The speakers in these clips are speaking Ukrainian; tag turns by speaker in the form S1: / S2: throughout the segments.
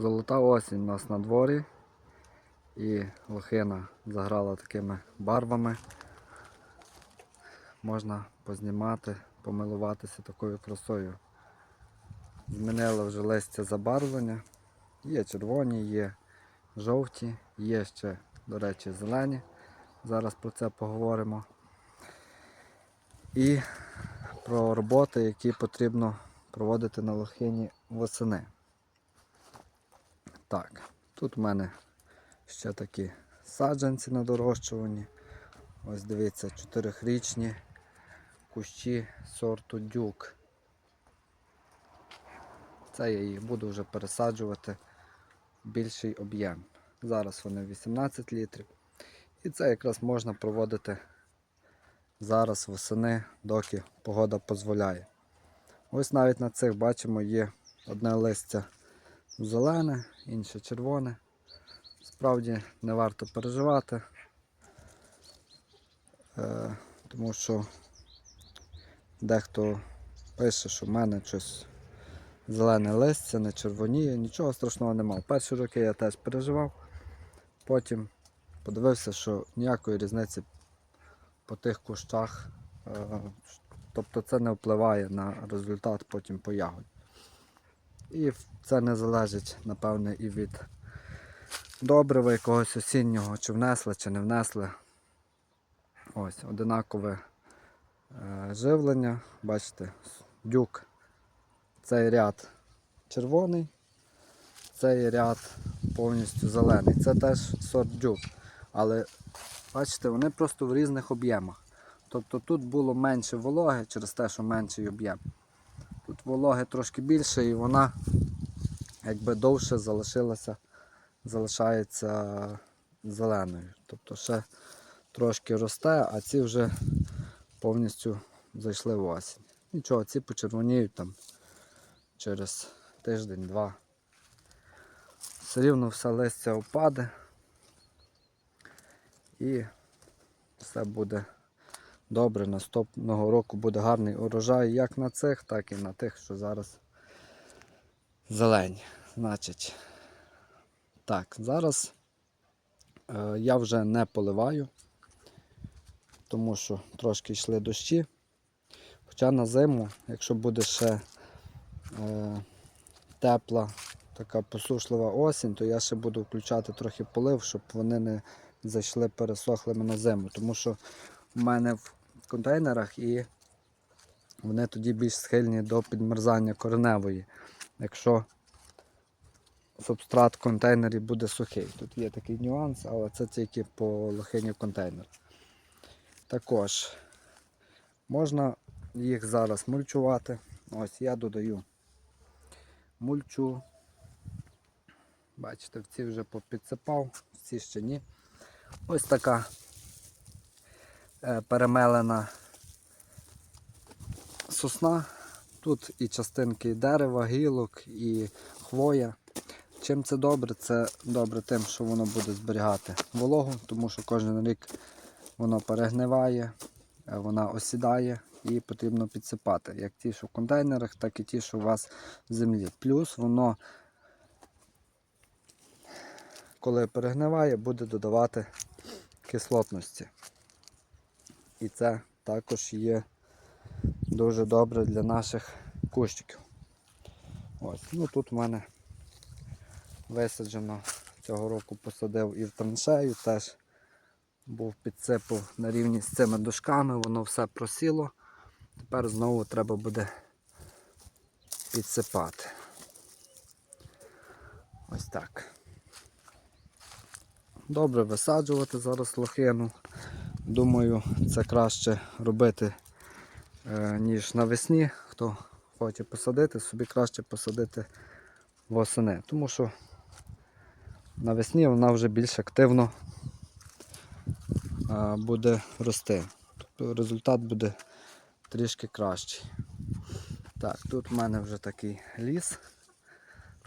S1: Золота осінь у нас на дворі. І лохина заграла такими барвами. Можна познімати, помилуватися такою красою. Змінили вже листя забарвлення. Є червоні, є жовті, є ще, до речі, зелені. Зараз про це поговоримо. І про роботи, які потрібно проводити на лохині восени. Так, тут у мене ще такі саджанці на дорощуванні. Ось дивіться, чотирихрічні кущі сорту дюк. Це я їх буду вже пересаджувати в більший об'єм. Зараз вони 18 літрів. І це якраз можна проводити зараз восени, доки погода дозволяє. Ось навіть на цих бачимо є одне листя зелене, інше червоне. Справді не варто переживати, е, тому що дехто пише, що в мене щось зелене листя, не червоніє, нічого страшного немає. Перші роки я теж переживав, потім подивився, що ніякої різниці по тих кущах, е, тобто це не впливає на результат потім по ягоді. І це не залежить, напевне, і від добрива якогось осіннього, чи внесли, чи не внесли. Ось, одинакове е, живлення. Бачите, дюк. Цей ряд червоний, цей ряд повністю зелений. Це теж сорт дюк. Але бачите, вони просто в різних об'ємах. Тобто тут було менше вологи через те, що менший об'єм. Тут вологи трошки більше і вона якби довше залишилася, залишається зеленою. Тобто ще трошки росте, а ці вже повністю зайшли в осінь. Нічого, ці почервоніють там через тиждень-два. Все рівно все листя впаде і все буде добре. Наступного року буде гарний урожай як на цих, так і на тих, що зараз зелені. Значить, так, зараз е, я вже не поливаю, тому що трошки йшли дощі. Хоча на зиму, якщо буде ще е, тепла, така посушлива осінь, то я ще буду включати трохи полив, щоб вони не зайшли пересохлими на зиму. Тому що в мене в контейнерах і вони тоді більш схильні до підмерзання кореневої, якщо субстрат в контейнері буде сухий. Тут є такий нюанс, але це тільки по лохині контейнер. Також можна їх зараз мульчувати. Ось я додаю мульчу. Бачите, в ці вже попідсипав, в ці ще ні. Ось така перемелена сосна. Тут і частинки дерева, гілок, і хвоя. Чим це добре? Це добре тим, що воно буде зберігати вологу, тому що кожен рік воно перегниває, е, вона осідає і потрібно підсипати. Як ті, що в контейнерах, так і ті, що у вас в землі. Плюс воно, коли перегниває, буде додавати кислотності. І це також є дуже добре для наших кущиків. Ось, ну Тут в мене висаджено, цього року посадив і в траншею, теж був підсипав на рівні з цими дошками, воно все просіло. Тепер знову треба буде підсипати. Ось так. Добре висаджувати зараз лохину. Думаю, це краще робити, е, ніж навесні. Хто хоче посадити, собі краще посадити восени. Тому що навесні вона вже більш активно е, буде рости. Тобто результат буде трішки кращий. Так, тут в мене вже такий ліс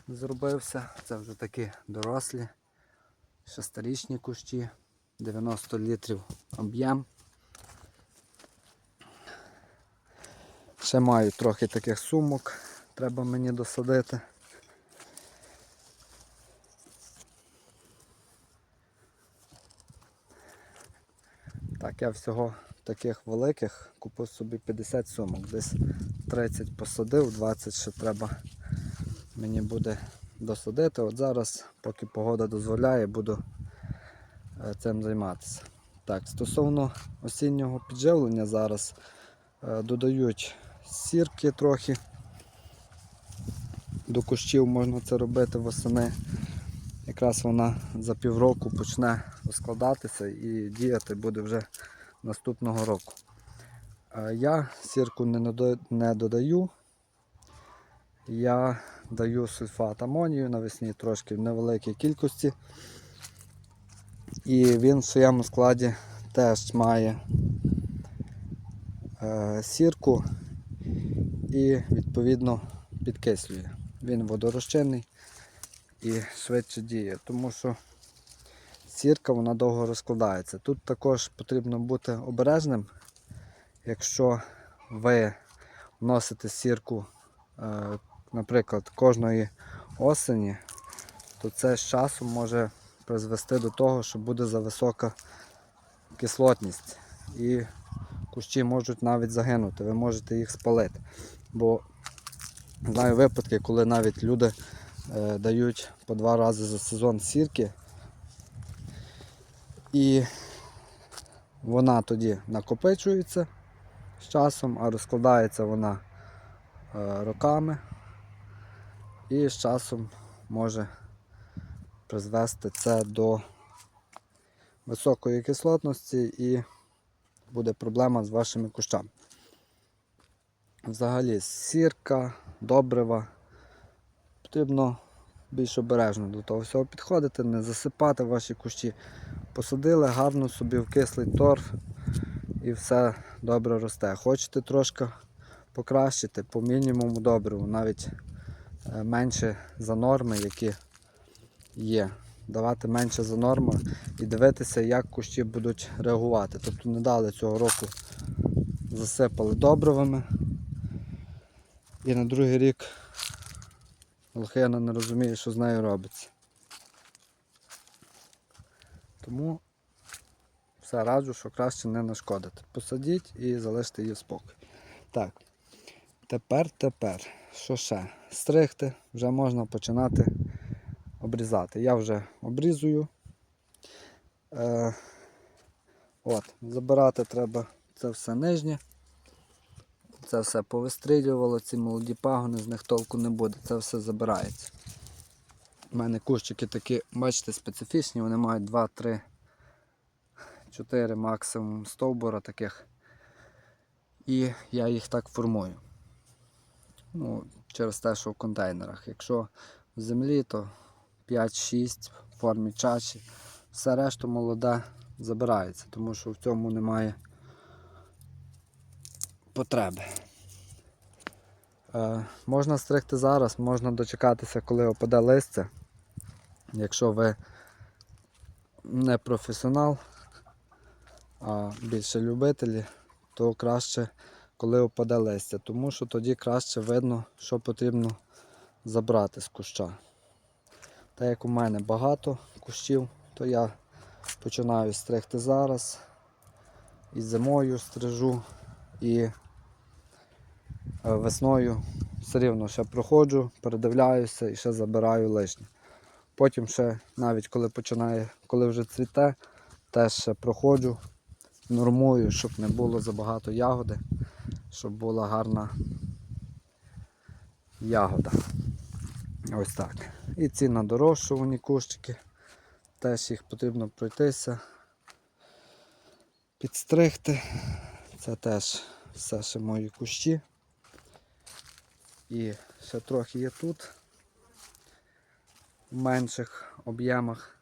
S1: зробився. Це вже такі дорослі, шестирічні кущі, 90 літрів об'єм. Ще маю трохи таких сумок, треба мені досадити. Так, я всього таких великих купив собі 50 сумок, десь 30 посадив, 20 ще треба мені буде досадити. От зараз, поки погода дозволяє, буду цим займатися. Так, стосовно осіннього підживлення зараз е, додають сірки трохи. До кущів можна це робити восени. Якраз вона за півроку почне розкладатися і діяти буде вже наступного року. Е, Я сірку не додаю. Я даю сульфат амонію навесні трошки в невеликій кількості. І він в своєму складі теж має е, сірку і відповідно підкислює. Він водорозчинний і швидше діє, тому що сірка вона довго розкладається. Тут також потрібно бути обережним, якщо ви вносите сірку, е, наприклад, кожної осені, то це з часом може призвести до того, що буде зависока кислотність. І кущі можуть навіть загинути, ви можете їх спалити. Бо знаю випадки, коли навіть люди е, дають по два рази за сезон сірки. І вона тоді накопичується з часом, а розкладається вона е, роками і з часом може призвести це до високої кислотності і буде проблема з вашими кущами. Взагалі, сірка, добрива. Потрібно більш обережно до того всього підходити, не засипати ваші кущі. Посадили гарно собі в кислий торф і все добре росте. Хочете трошки покращити по мінімуму добриву, навіть е, менше за норми, які є. Давати менше за норму і дивитися, як кущі будуть реагувати. Тобто не дали цього року, засипали добривами. І на другий рік лохина не розуміє, що з нею робиться. Тому все раджу, що краще не нашкодити. Посадіть і залиште її в спокій. Так. Тепер, тепер, що ще? Стригти вже можна починати обрізати. Я вже обрізую. Е, от, забирати треба це все нижнє. Це все повистрілювало, ці молоді пагони, з них толку не буде, це все забирається. У мене кущики такі, бачите, специфічні, вони мають 2, 3, 4 максимум стовбура таких. І я їх так формую. Ну, через те, що в контейнерах. Якщо в землі, то 5-6 в формі чаші. Все решту молоде забирається, тому що в цьому немає потреби. Е, можна стригти зараз, можна дочекатися, коли опаде листя. Якщо ви не професіонал, а більше любителі, то краще, коли опаде листя, тому що тоді краще видно, що потрібно забрати з куща. Так як у мене багато кущів, то я починаю стригти зараз. І зимою стрижу, і е, весною все рівно ще проходжу, передивляюся і ще забираю лишнє. Потім ще, навіть коли починає, коли вже цвіте, теж ще проходжу, нормую, щоб не було забагато ягоди, щоб була гарна ягода. Ось так. І ці надорощувані кущики. Теж їх потрібно пройтися, підстригти. Це теж все ще мої кущі. І ще трохи є тут. В менших об'ємах.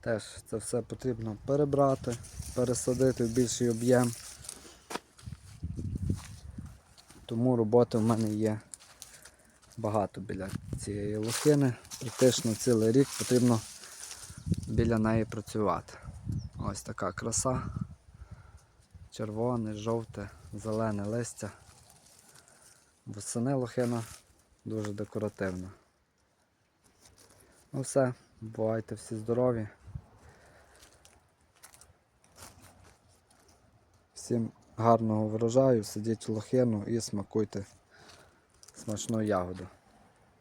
S1: Теж це все потрібно перебрати, пересадити в більший об'єм. Тому роботи в мене є багато біля цієї лохини. Практично цілий рік потрібно біля неї працювати. Ось така краса. Червоне, жовте, зелене листя. Восени лохина дуже декоративна. Ну все, бувайте всі здорові. Всім гарного врожаю, сидіть в лохину і смакуйте смачну ягоду.